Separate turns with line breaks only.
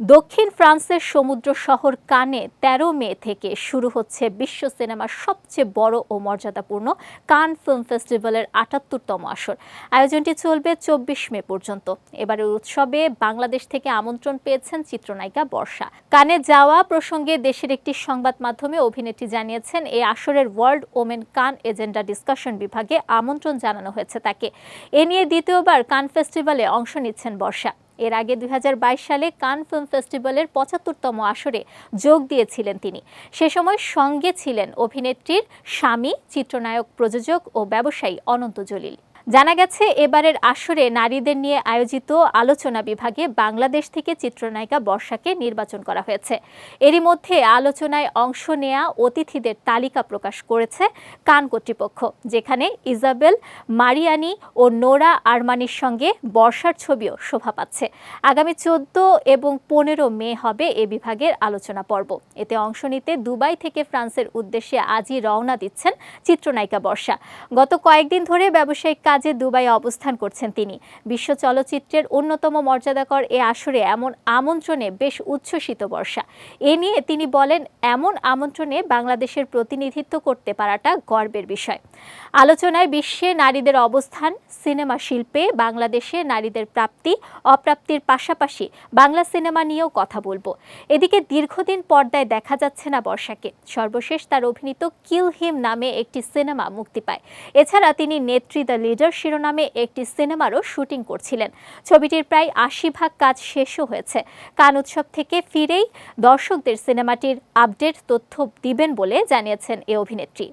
দক্ষিণ ফ্রান্সের সমুদ্র শহর কানে ১৩ মে থেকে শুরু হচ্ছে বিশ্ব সিনেমার সবচেয়ে বড় ও মর্যাদাপূর্ণ কান ফিল্ম ফেস্টিভ্যালের আটাত্তরতম আসর। আয়োজনটি চলবে চব্বিশ মে পর্যন্ত। এবারের উৎসবে বাংলাদেশ থেকে আমন্ত্রণ পেয়েছেন চিত্রনায়িকা বর্ষা। কানে যাওয়া প্রসঙ্গে দেশের একটি সংবাদ মাধ্যমে অভিনেত্রী জানিয়েছেন এই আসরের world women Cannes agenda discussion বিভাগে আমন্ত্রণ জানানো হয়েছে তাকে। এ নিয়ে দ্বিতীয়বার কান ফেস্টিভ্যালে অংশ নিচ্ছেন বর্ষা। এর আগে দুই হাজার বাইশ সালে কান ফিল্ম ফেস্টিভ্যালের পঁচাত্তরতম আসরে যোগ দিয়েছিলেন তিনি। সে সময় সঙ্গে ছিলেন অভিনেত্রীর স্বামী, চিত্রনায়ক, প্রযোজক ও ব্যবসায়ী অনন্ত জলিল। জানা গেছে, এবারের আসরে নারীদের নিয়ে আয়োজিত আলোচনা বিভাগে বাংলাদেশ থেকে চিত্রনায়িকা বর্ষাকে নির্বাচন করা হয়েছে। এরই মধ্যে আলোচনায় অংশ নেয়া অতিথিদের তালিকা প্রকাশ করেছে কান কর্তৃপক্ষ, যেখানে ইজাবেল মারিয়ানি ও নোরা আরমানির সঙ্গে বর্ষার ছবিও শোভা পাচ্ছে। আগামী চোদ্দ এবং পনেরো মে হবে এ বিভাগের আলোচনা পর্ব। এতে অংশ নিতে দুবাই থেকে ফ্রান্সের উদ্দেশ্যে আজই রওনা দিচ্ছেন চিত্রনায়িকা বর্ষা। গত কয়েকদিন ধরে ব্যবসায়িক কাজে দুবাই অবস্থান করছেন তিনি। বিশ্ব চলচ্চিত্রের অন্যতম মর্যাদাকর এ আসরে এমন আমন্ত্রণে বেশ উচ্ছ্বসিত বর্ষা। এ নিয়ে তিনি বলেন, এমন আমন্ত্রণে বাংলাদেশের প্রতিনিধিত্ব করতে পারাটা গর্বের বিষয়। আলোচনায় বিশ্বে নারীদের অবস্থান, সিনেমা শিল্পে বাংলাদেশে নারীদের প্রাপ্তি, অপ্রাপ্তির পাশাপাশি বাংলা সিনেমা নিয়েও কথা বলব। এদিকে দীর্ঘদিন পর্দায় দেখা যাচ্ছে না বর্ষাকে। সর্বশেষ তার অভিনীত কিল হিম নামে একটি সিনেমা মুক্তি পায়। এছাড়া তিনি নেত্রী দ্য লিডার শিরোনামে একটি সিনেমারও শুটিং করছিলেন। ছবিটির প্রায় আশি ভাগ কাজ শেষও হয়েছে। কান উৎসব থেকে ফিরেই দর্শকদের সিনেমাটির আপডেট তথ্য দিবেন বলে জানিয়েছেন এ অভিনেত্রী।